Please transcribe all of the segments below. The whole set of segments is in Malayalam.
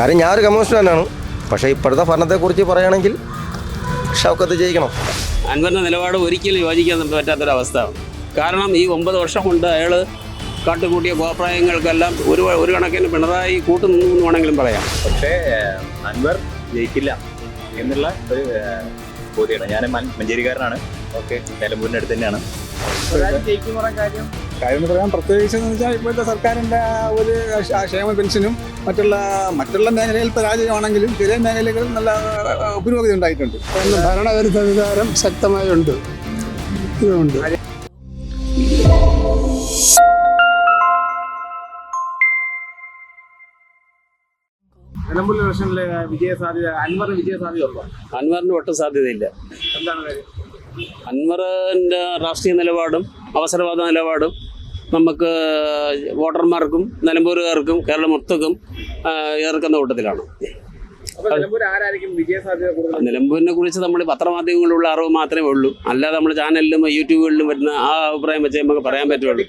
കാര്യം ഞാനൊരു കമ്മ്യൂണിസ്റ്റ് തന്നെയാണ് പക്ഷേ ഇപ്പോഴത്തെ ഭരണത്തെക്കുറിച്ച് പറയുകയാണെങ്കിൽ ഷൗക്കത്ത് ജയിക്കണം. അൻവറിന്റെ നിലപാട് ഒരിക്കലും യോജിക്കാൻ പറ്റാത്തൊരവസ്ഥ. കാരണം ഈ ഒമ്പത് വർഷം കൊണ്ട് അയാൾ കാട്ടുകൂട്ടിയ കോപ്രായങ്ങൾക്കെല്ലാം ഒരു ഒരു കണക്കിന് പിണറായി കൂട്ടുനിന്നു എന്ന് വേണമെങ്കിലും പറയാം. പക്ഷേ അൻവർ ജയിക്കില്ല എന്നുള്ള ഒരു ബോധ്യമാണ്. ഞാൻ മഞ്ചേരിക്കാരനാണ്. ഓക്കെ. നിലമ്പൂരിന്റെ അടുത്ത് തന്നെയാണ്. ജയിക്കുന്ന കാര്യം എന്ന് പറയാൻ പ്രത്യേകിച്ച് എന്ന് വെച്ചാൽ ഇപ്പോഴത്തെ സർക്കാരിന്റെ ആ ഒരു ക്ഷേമ പെൻഷനും മറ്റുള്ള മറ്റുള്ള മേഖലയിൽ പരാജയമാണെങ്കിലും ചില മേഖലകളിൽ നല്ല പുരോഗതി ഉണ്ടായിട്ടുണ്ട്. ഭരണവിരുദ്ധ വികാരം ശക്തമായുണ്ട്. ഇതുണ്ട്. നിലമ്പൂർ ഇലക്ഷനിലെ വിജയ സാധ്യത അൻവറിന് വിജയ സാധ്യത അൻവറിന് ഒട്ടും സാധ്യതയില്ല. എന്താണ് കാര്യം? അൻവറിന്റെ രാഷ്ട്രീയ നിലപാടും അവസരവാദ നിലപാടും നമുക്ക് വോട്ടർമാർക്കും നിലമ്പൂരുകാർക്കും കേരളം മൊത്തക്കും ഏർക്കുന്ന കൂട്ടത്തിലാണ് നിലമ്പൂരിനെ കുറിച്ച് നമ്മൾ പത്രമാധ്യമങ്ങളിലുള്ള അറിവ് മാത്രമേ ഉള്ളൂ. അല്ലാതെ നമ്മൾ ചാനലിലും യൂട്യൂബുകളിലും വരുന്ന ആ അഭിപ്രായം വെച്ച് നമുക്ക് പറയാൻ പറ്റുള്ളൂ.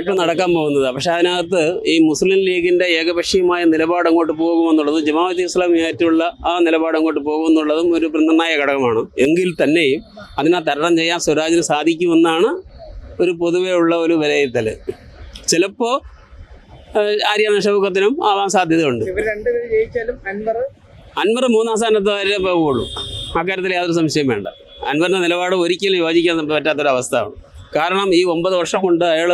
ഇപ്പൊ നടക്കാൻ പോകുന്നത്. പക്ഷെ അതിനകത്ത് ഈ മുസ്ലിം ലീഗിന്റെ ഏകപക്ഷീയമായ നിലപാട് അങ്ങോട്ട് പോകുമെന്നുള്ളതും ജമാഅത്ത് ഇസ്ലാമിയായിട്ടുള്ള ആ നിലപാട് അങ്ങോട്ട് പോകുമെന്നുള്ളതും ഒരു നിർണായക ഘടകമാണ്. എങ്കിൽ തന്നെയും അതിനെ തരണം ചെയ്യാൻ സ്വരാജിന് സാധിക്കുമെന്നാണ് ഒരു പൊതുവേ ഉള്ള ഒരു വിലയിരുത്തൽ ചിലപ്പോൾ ആര്യാന ഷൗക്കത്തിനും ആവാൻ സാധ്യതയുണ്ട്. അൻവർ അൻവർ മൂന്നാം സ്ഥാനത്ത് വരെ പോകുള്ളൂ അക്കാര്യത്തിൽ യാതൊരു സംശയം വേണ്ട. അൻവറിന്റെ നിലപാട് ഒരിക്കലും യോജിക്കാൻ പറ്റാത്തൊരവസ്ഥയാണ് കാരണം ഈ ഒമ്പത് വർഷം കൊണ്ട് അയാൾ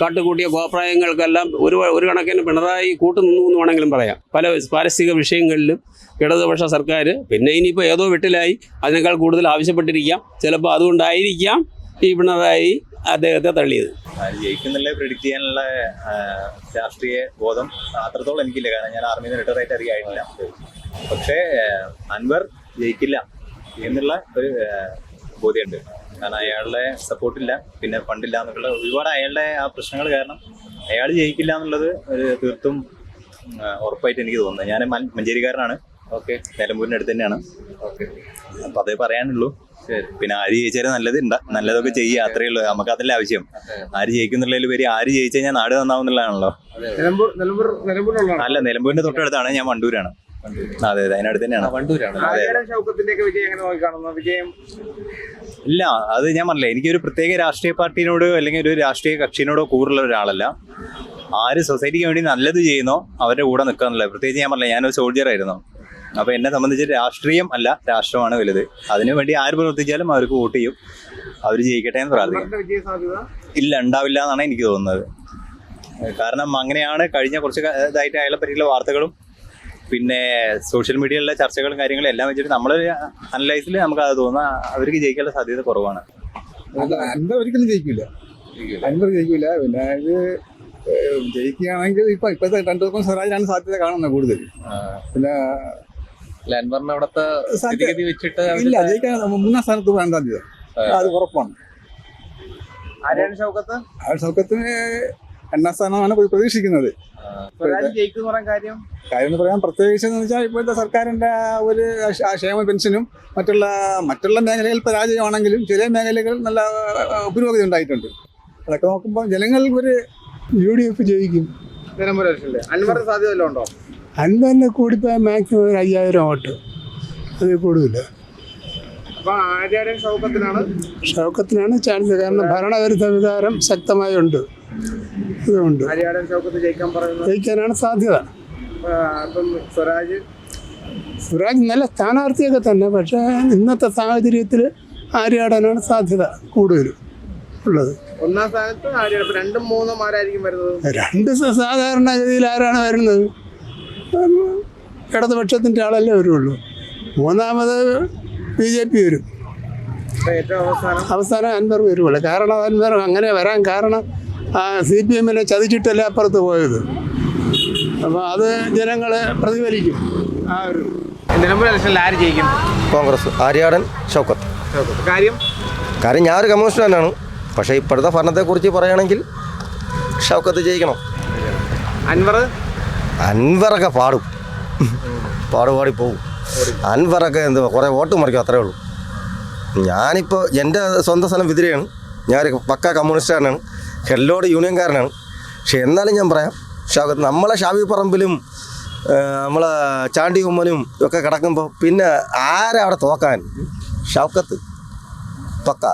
കാട്ടുകൂട്ടിയ കോപ്രായങ്ങൾക്കെല്ലാം ഒരു ഒരു കണക്കിന് പിണറായി കൂട്ടുനിന്നു എന്ന് വേണമെങ്കിലും പറയാം. പല പാരിസ്ഥിതിക വിഷയങ്ങളിലും ഇടതുപക്ഷ സർക്കാർ പിന്നെ ഇനിയിപ്പോൾ ഏതോ വെട്ടിലായി അതിനേക്കാൾ കൂടുതൽ ആവശ്യപ്പെട്ടിരിക്കാം. ചിലപ്പോൾ അതുകൊണ്ടായിരിക്കാം ഈ പിണറായി അദ്ദേഹത്തെ തള്ളിയത്. ജയിക്കുന്നില്ല ജയിക്കുന്നുള്ള പ്രിഡിക്റ്റ് ചെയ്യാനുള്ള രാഷ്ട്രീയ ബോധം അത്രത്തോളം എനിക്കില്ല. കാരണം ഞാൻ ആർമിയിൽ നിന്ന് റിട്ടയർ ആയിട്ട് അറിയായിട്ടില്ല പക്ഷേ അൻവർ ജയിക്കില്ല എന്നുള്ള ഒരു ബോധ്യമുണ്ട്. കാരണം അയാളുടെ സപ്പോർട്ടില്ല പിന്നെ ഫണ്ടില്ല എന്നുള്ള ഒരുപാട് അയാളുടെ ആ പ്രശ്നങ്ങൾ കാരണം അയാൾ ജയിക്കില്ല എന്നുള്ളത് ഒരു തീർത്തും ഉറപ്പായിട്ട് എനിക്ക് തോന്നുന്നത് ഞാൻ മഞ്ചേരിക്കാരനാണ്. ഓക്കെ നിലമ്പൂരിന്റെ അടുത്ത് തന്നെയാണ്. ഓക്കെ. അപ്പം അതേ പറയാനുള്ളൂ. പിന്നെ ആര് ജയിച്ചാലും നല്ലത് ഉണ്ടാ നല്ലതൊക്കെ ചെയ്യുക അത്രയേ ഉള്ളൂ നമുക്ക് അതല്ല ആവശ്യം ആര് ജയിക്കുന്നുള്ളതിൽ പേര് ആര് ജയിച്ചു കഴിഞ്ഞാൽ നാട് നന്നാവുന്നുള്ളതാണല്ലോ. അല്ല നിലമ്പൂരിന്റെ തൊട്ടടുത്താണ്. ഞാൻ വണ്ടൂരാണ്. അതെ അതെ അതിനടുത്ത് തന്നെയാണ് ഇല്ല അത് ഞാൻ പറഞ്ഞില്ല എനിക്കൊരു പ്രത്യേക രാഷ്ട്രീയ പാർട്ടിനോട് അല്ലെങ്കിൽ ഒരു രാഷ്ട്രീയ കക്ഷിനോടോ കൂറുള്ള ഒരാളല്ല. ആര് സൊസൈറ്റിക്ക് വേണ്ടി നല്ലത് ചെയ്യുന്നോ അവരുടെ കൂടെ നിൽക്കാന്നുള്ളത്. പ്രത്യേകിച്ച് ഞാൻ പറഞ്ഞില്ല ഞാനൊരു സോൾജിയർ ആയിരുന്നു. അപ്പൊ എന്നെ സംബന്ധിച്ച് രാഷ്ട്രീയം അല്ല രാഷ്ട്രമാണ് വലുത്. അതിനു വേണ്ടി ആര് പ്രവർത്തിച്ചാലും അവർക്ക് വോട്ട് ചെയ്യും. അവർ ജയിക്കട്ടെ എന്ന് പ്രാർത്ഥിക്കും ഇല്ല ഉണ്ടാവില്ല എന്നാണ് എനിക്ക് തോന്നുന്നത്. കാരണം അങ്ങനെയാണ് കഴിഞ്ഞ കുറച്ച് ഇതായിട്ട് അയാളെ പറ്റിയുള്ള വാർത്തകളും പിന്നെ സോഷ്യൽ മീഡിയയിലുള്ള ചർച്ചകളും കാര്യങ്ങളും എല്ലാം വെച്ചിട്ട് നമ്മൾ അനലൈസിൽ നമുക്ക് അത് തോന്നുന്ന അവർക്ക് ജയിക്കാനുള്ള സാധ്യത കുറവാണ്. ഒരിക്കലും ജയിക്കില്ല ജയിക്കില്ല പിന്നെ ഇത് ജയിക്കുകയാണെങ്കിൽ ഇപ്പൊ ഇപ്പോഴത്തെ രണ്ടു ദിവസം സ്വരാജിനാണ് സാധ്യത കാണുന്നത് കൂടുതൽ. പിന്നെ ഇല്ല ജയിക്കാൻ മൂന്നാം സ്ഥാനത്ത് പോകാൻ സാധ്യത അത്. ഉറപ്പാണ്. ആര്യാടൻ ഷൗക്കത്ത്? ആ സൗഖ്യത്തിന് രണ്ടാം സ്ഥാനമാണ് പ്ര- പ്രതീക്ഷിക്കുന്നത്. കാര്യം? കാര്യം എന്ന് പറയാൻ പ്രത്യേകിച്ച് എന്ന് വെച്ചാൽ ഇപ്പോഴത്തെ സർക്കാരിന്റെ ഒരു ക്ഷേമ പെൻഷനും മറ്റുള്ള മറ്റുള്ള മേഖലയിൽ പരാജയമാണെങ്കിലും ചില മേഖലകൾ നല്ല പുരോഗതി ഉണ്ടായിട്ടുണ്ട്. അതൊക്കെ നോക്കുമ്പോൾ ജനങ്ങൾ ഒരു യു ഡി എഫ് ജയിക്കും. അൻവറിന് സാധ്യത വല്ലതും ഉണ്ടോ തന്നെ കൂടിപ്പോയാൽ മാക്സിമം ഒരു അയ്യായിരം വോട്ട്. അതിൽ കൂടുതൽ ഷൗക്കത്തിനാണ്? ചാൻസ് കാരണം ഭരണവിരുദ്ധ വികാരം ശക്തമായുണ്ട് ഉണ്ട്. പറയുന്നത്? ജയിക്കാനാണ് സാധ്യത. സ്വരാജ്? നല്ല സ്ഥാനാർത്ഥിയൊക്കെ തന്നെ. പക്ഷേ ഇന്നത്തെ സാഹചര്യത്തിൽ ആര്യാടാനാണ് സാധ്യത കൂടുതലും ഉള്ളത്. ഒന്നാം സ്ഥാനത്ത് രണ്ടും മൂന്നും ആരായിരിക്കും വരുന്നത്? രണ്ട് സാധാരണ സാധാരണഗതിയിൽ ആരാണ് വരുന്നത്? ഇടതുപക്ഷത്തിന്റെ ആളല്ലേ വരുള്ളൂ. മൂന്നാമത് ബി ജെ പി വരും. അവസാനം അവസാനം അൻവർ വരുള്ളൂ. കാരണം അൻവർ അങ്ങനെ വരാൻ കാരണം സി പി എമ്മിനെ ചതിച്ചിട്ടല്ലേ അപ്പുറത്ത് പോയത്. അപ്പോൾ അത് ജനങ്ങളെ പ്രതിഫലിക്കും. ആ ഒരു നിലമ്പൂർ ഇലക്ഷനിൽ ആര് ജയിക്കും? കോൺഗ്രസ്. ആര്യാടൻ ഷൗക്കത്ത്. ഷൗക്കത്ത്. കാര്യം? കാര്യം ഞാനൊരു കമ്മ്യൂണിസ്റ്റ് തന്നെയാണ് പക്ഷേ ഇപ്പോഴത്തെ ഭരണത്തെക്കുറിച്ച് പറയുകയാണെങ്കിൽ ഷൗക്കത്ത് ജയിക്കണം. അൻവർ? അൻവറൊക്കെ പാടും. പാടുപാടി പോകും അൻവറൊക്കെ എന്തുവാ കുറേ വോട്ട് മറിക്കും അത്രേ ഉള്ളൂ. ഞാനിപ്പോൾ എന്റെ സ്വന്തം സ്ഥലം വിതിരയാണ്. ഞാനൊരു പക്ക കമ്മ്യൂണിസ്റ്റുകാരനാണ്. ഹെല്ലോട് യൂണിയൻകാരനാണ്. പക്ഷെ എന്നാലും ഞാൻ പറയാം ഷൗക്കത്ത് നമ്മളെ ഷാബി പറമ്പിലും നമ്മളെ ചാണ്ടി ഉമ്മനും ഒക്കെ കിടക്കുമ്പോൾ പിന്നെ ആരാ അവിടെ തോക്കാൻ? ഷൗക്കത്ത്. പക്ക.